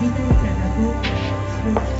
自動車が到着しました。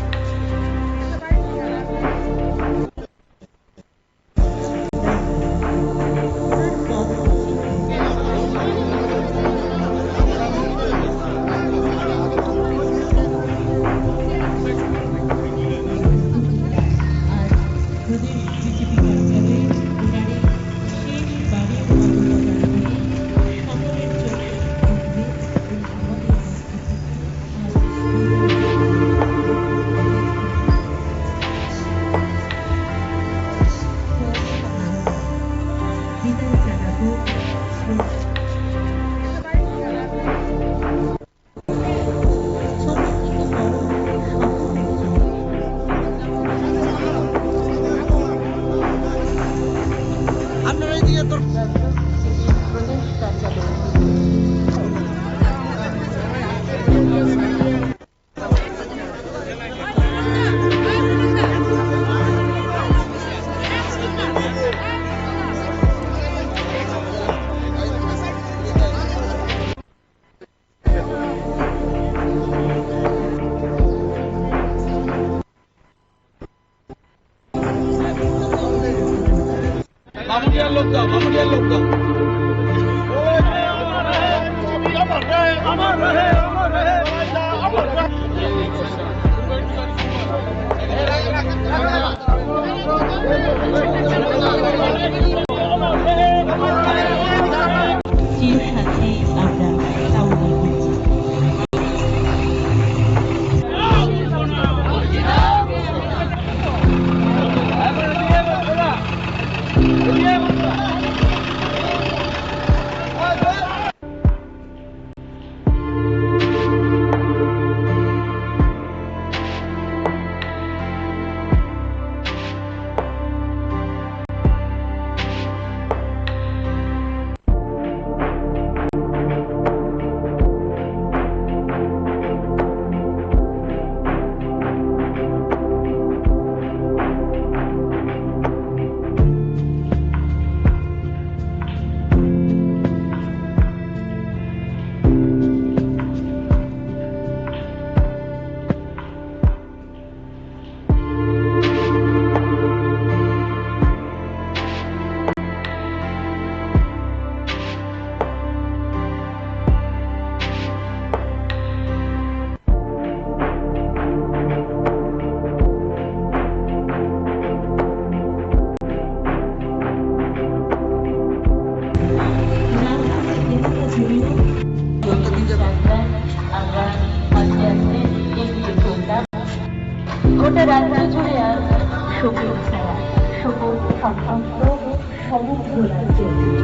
সন্ত্রান্ত সমগ্র রাজ্যে।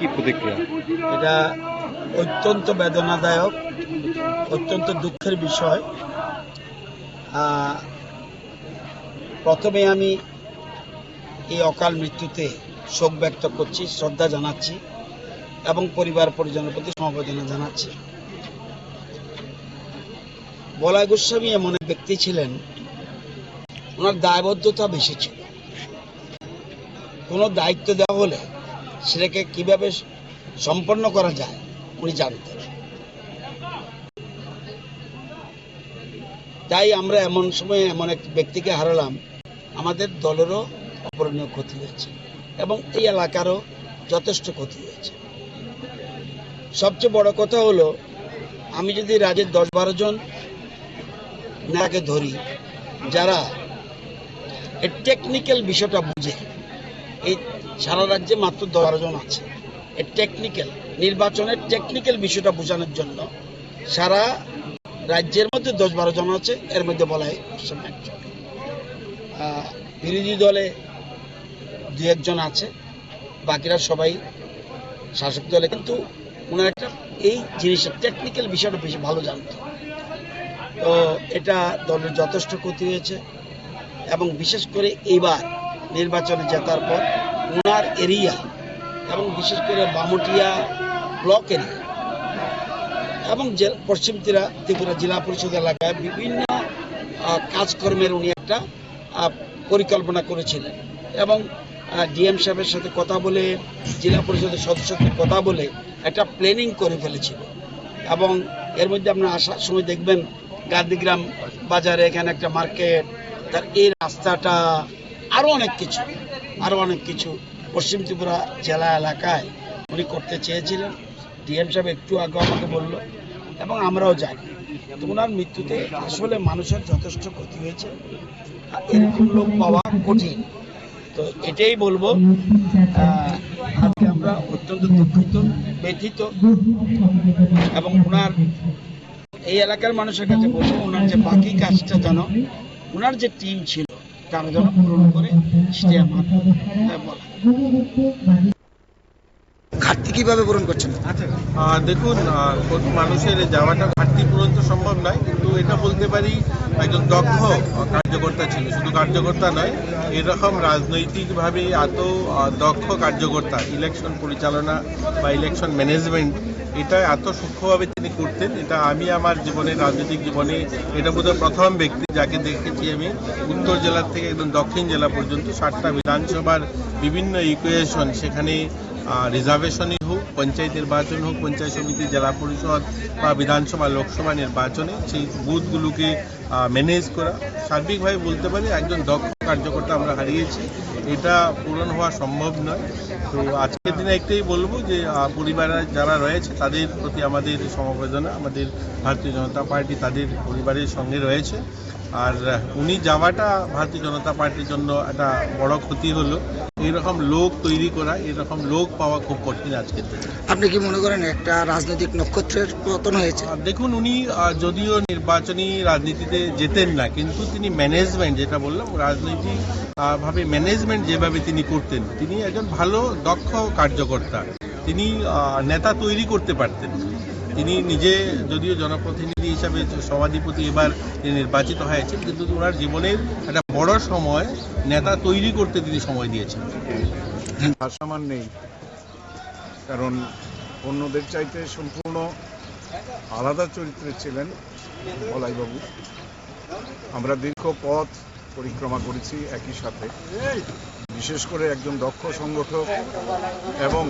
কি প্রতিক্রিয়া? এটা অত্যন্ত বেদনাদায়ক, অত্যন্ত দুঃখের বিষয়। প্রথমে আমি এই অকাল মৃত্যুতে শোক ব্যক্ত করছি, শ্রদ্ধা জানাচ্ছি এবং পরিবার পরিজনের প্রতি সমবেদনা জানাচ্ছি। বলাই গোস্বামী এমন এক ব্যক্তি ছিলেন, ওনার দায়বদ্ধতা বেশি ছিল। কোনো দায়িত্ব দেওয়া হলে সেটাকে কীভাবে সম্পন্ন করা যায় উনি জানতেন। তাই আমরা এমন সময়ে এমন এক ব্যক্তিকে হারালাম, আমাদের দলেরও অপরণীয় ক্ষতি হয়েছে এবং এই এলাকারও যথেষ্ট ক্ষতি হয়েছে। সবচেয়ে বড় কথা হলো, আমি যদি রাজ্যের দশ বারো জন নেতাকে ধরি, যারা টেকনিক্যাল বিষয়টা বুঝে, এই সারা রাজ্যে মাত্র দশ জন আছে। এই টেকনিক্যাল নির্বাচনের টেকনিক্যাল বিষয়টা বোঝানোর জন্য সারা রাজ্যের মধ্যে দশ বারো জন আছে, এর মধ্যে বলা হয় একজন। বিরোধী দলে দু একজন আছে, বাকিরা সবাই শাসক দলে। কিন্তু ওনার একটা, এই জিনিসের টেকনিক্যাল বিষয়টা বেশি ভালো জানতো। তো এটা দলের যথেষ্ট ক্ষতি হয়েছে এবং বিশেষ করে এবার নির্বাচনে জেতার পর ওনার এরিয়া এবং বিশেষ করে বামুটিয়া ব্লক এরিয়া এবং পশ্চিম ত্রিপুরা ত্রিপুরা জেলা পরিষদ এলাকায় বিভিন্ন কাজকর্মের উনি একটা পরিকল্পনা করেছিলেন এবং ডিএম সাহেবের সাথে কথা বলে, জেলা পরিষদের সদস্যদের কথা বলে একটা প্ল্যানিং করে ফেলেছিল। এবং এর মধ্যে আপনার আসার সময় দেখবেন গান্ধীগ্রাম বাজারে এখানে একটা মার্কেট তার এই রাস্তাটা আরও অনেক কিছু। আরও অনেক কিছু। পশ্চিম ত্রিপুরা জেলা এলাকায় উনি করতে চেয়েছিলেন। ডিএম সাহেব একটু আগে আমাকে বলল, এবং আমরাও জানি। ওনার মৃত্যুতে আসলে মানুষের যথেষ্ট ক্ষতি হয়েছে। এরকম লোক পাওয়া কঠিন। তো এটাই বলব আজকে আমরা অত্যন্ত দুঃখিত, ব্যথিত, এবং ওনার এই এলাকার মানুষের কাছে বলব ওনার যে বাকি কাজটা যেন ওনার যে টিম ছিল যেন পূরণ করে সেটাই আমার বলা ঘাটতি কীভাবে পূরণ করছেন? আহ, দেখুন কোন মানুষের যাওয়াটা ঘাটতি পূরণ তো সম্ভব নয় কিন্তু এটা বলতে পারি একজন দক্ষ কার্যকর্তা ছিল শুধু কার্যকর্তা নয় এরকম রাজনৈতিকভাবে এত দক্ষ কার্যকর্তা ইলেকশন পরিচালনা বা ইলেকশন ম্যানেজমেন্ট এটা এত সূক্ষ্মভাবে তিনি করতেন, এটা আমি আমার জীবনে, রাজনৈতিক জীবনে, এটা বোধহয় প্রথম ব্যক্তি যাকে দেখেছি আমি উত্তর জেলার থেকে একদম দক্ষিণ জেলা পর্যন্ত ষাটটা বিধানসভার বিভিন্ন ইকুয়েশন সেখানে রিজার্ভেশনই হোক, পঞ্চায়েত নির্বাচন হোক, পঞ্চায়েত সমিতি, জেলা পরিষদ বা বিধানসভা, লোকসভা নির্বাচনে সেই বুথগুলোকে ম্যানেজ করা। সার্বিকভাবে বলতে পারি একজন দক্ষ কার্যকর্তা আমরা হারিয়েছি। এটা পূরণ হওয়া সম্ভব নয়। তো আজকের দিনে একটাই বলব যে আহ, পরিবারের যারা রয়েছে তাদের প্রতি আমাদের সমবেদনা আমাদের ভারতীয় জনতা পার্টি তাদের পরিবারের সঙ্গে রয়েছে। আর উনি যাওয়াটা ভারতীয় জনতা পার্টির জন্য একটা বড় ক্ষতি হলো। এইরকম লোক তৈরি করা এরকম লোক পাওয়া খুব কঠিন আজকের দিনে আপনি কি মনে করেন একটা রাজনৈতিক নক্ষত্রের পতন হয়েছে? দেখুন উনি যদিও নির্বাচনী রাজনীতিতে যেতেন না কিন্তু তিনি ম্যানেজমেন্ট যেটা বললাম রাজনৈতিক ভাবে ম্যানেজমেন্ট যেভাবে তিনি করতেন তিনি একজন ভালো দক্ষ কার্যকর্তা। তিনি নেতা তৈরি করতে পারতেন। তিনি নিজে যদিও জনপ্রতিনিধি হিসাবে সভাধিপতি এবার নির্বাচিত হয়েছেন, কিন্তু ওনার জীবনের একটা বড় সময় নেতা তৈরি করতে তিনি সময় দিয়েছেন। ভাষামান নেই, কারণ অন্যদের চাইতে সম্পূর্ণ আলাদা চরিত্রে ছিলেন বলাইবাবু। আমরা দীর্ঘ পথ পরিক্রমা করেছি একই সাথে। বিশেষ করে একজন দক্ষ সংগঠক এবং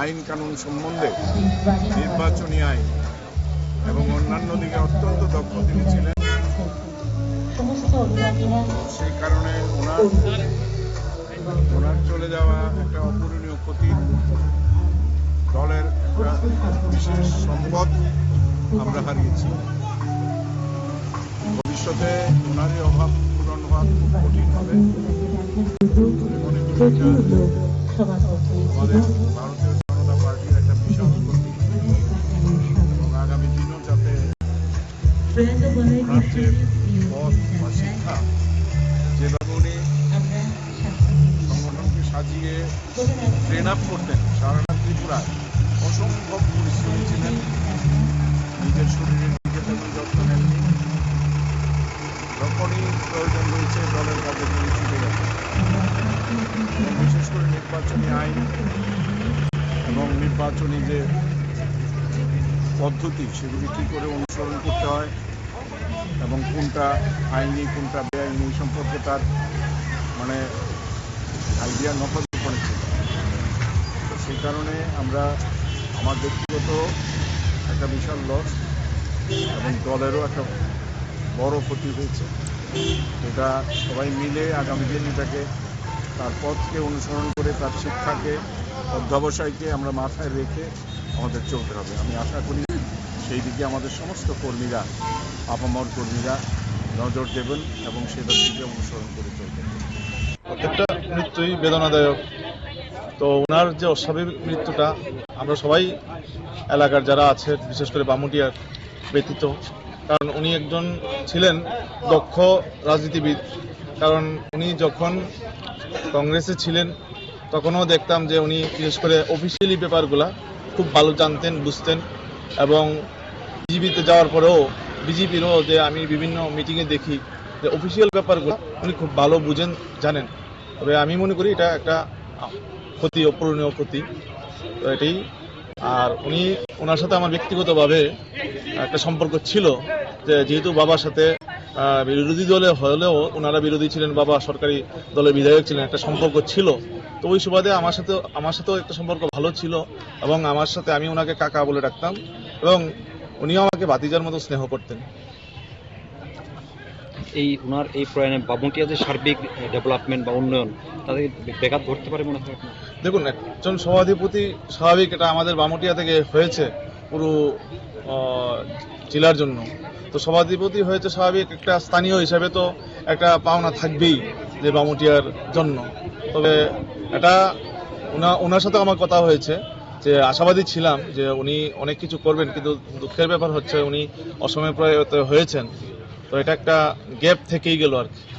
আইন কানুন সম্বন্ধে নির্বাচনী আইন এবং অন্যান্য দিকে অত্যন্ত দক্ষ তিনি ছিলেন। সেই কারণে ওনার ওনার চলে যাওয়া একটা অপূরণীয় ক্ষতি দলের বিশেষ সম্পদ আমরা হারিয়েছি। ভবিষ্যতে ওনারই অভাব পূরণ হওয়া খুব কঠিন হবে। আমাদের যে পথ বা শিক্ষা যেভাবে উনি সংগঠনকে সাজিয়ে ট্রেন আপ করতেন সারাটা ত্রিপুরায় অসম্ভব পরিশ্রমী ছিলেন নিজের শরীরের দিকে তেমন যত্ন নেননি যখনই প্রয়োজন রয়েছে দলের কাজে তিনি ছুটে গেছেন বিশেষ করে নির্বাচনী আইন এবং নির্বাচনী যে পদ্ধতি, সেগুলি কী করে অনুসরণ করতে হয় এবং কোনটা আইনি, কোনটা বেআইনি সম্পর্কে তার মানে আইডিয়া নকল করেছে তো সেই কারণে আমরা আমার ব্যক্তিগত একটা বিশাল লস এবং দলেরও একটা বড় ক্ষতি হয়েছে। এটা সবাই মিলে আগামী দিন এটাকে তার পথকে অনুসরণ করে, তার শিক্ষাকে, অধ্যবসায়কে আমরা মাথায় রেখে আমাদের চলতে হবে। আমি আশা করি সেই দিকে আমাদের সমস্ত কর্মীরা, আপামর কর্মীরা নজর দেবেন এবং সেটার দিকে অনুসরণ করে চলবেন। প্রত্যেকটা মৃত্যুই বেদনাদায়ক। তো ওনার যে অস্বাভাবিক মৃত্যুটা, আমরা সবাই এলাকার যারা আছে, বিশেষ করে বামুটিয়ার ব্যতীত, কারণ উনি একজন ছিলেন দক্ষ রাজনীতিবিদ। কারণ উনি যখন কংগ্রেসে ছিলেন, তখনও দেখতাম যে উনি, বিশেষ করে অফিসিয়ালি ব্যাপারগুলা খুব ভালো জানতেন, বুঝতেন এবং বিজেপিতে যাওয়ার পরেও বিজেপিরও যে আমি বিভিন্ন মিটিংয়ে দেখি যে অফিসিয়াল ব্যাপারগুলো উনি খুব ভালো বুঝেন, জানেন। তবে আমি মনে করি এটা একটা ক্ষতি, অপূরণীয় ক্ষতি। তো এটাই। আর উনি, ওনার সাথে আমার ব্যক্তিগতভাবে একটা সম্পর্ক ছিল যে যেহেতু বাবার সাথে বিরোধী দলে হলেও ওনারা বিরোধী ছিলেন, বাবা সরকারি দলের বিধায়ক ছিলেন, একটা সম্পর্ক ছিল। তো ওই সুবাদে আমার সাথে, আমার সাথেও একটা সম্পর্ক ভালো ছিল এবং আমার সাথে আমি ওনাকে কাকা বলে ডাকতাম এবং উনিও আমাকে ভাতিজার মতো স্নেহ করতেন। এই ওনার এই প্রয়াণে বামুটিয়া যে সার্বিক ডেভেলপমেন্ট বা উন্নয়ন তাদের ব্যাঘাত ঘটতে পারে মনে হয় দেখুন একজন সভাধিপতি স্বাভাবিক এটা আমাদের বামুটিয়া থেকে হয়েছে পুরো জেলার জন্য। তো সভাধিপতি হয়েছে স্বাভাবিক একটা স্থানীয় হিসাবে তো একটা পাওনা থাকবেই যে বামুটিয়ার জন্য। তবে এটা ওনা ওনার সাথে আমার কথা হয়েছে। যে আশাবাদী ছিলাম যে উনি অনেক কিছু করবেন, কিন্তু দুঃখের ব্যাপার হচ্ছে উনি অসময়ে প্রয়াত হয়েছেন। তো এটা একটা গ্যাপ থেকেই গেল আর কি।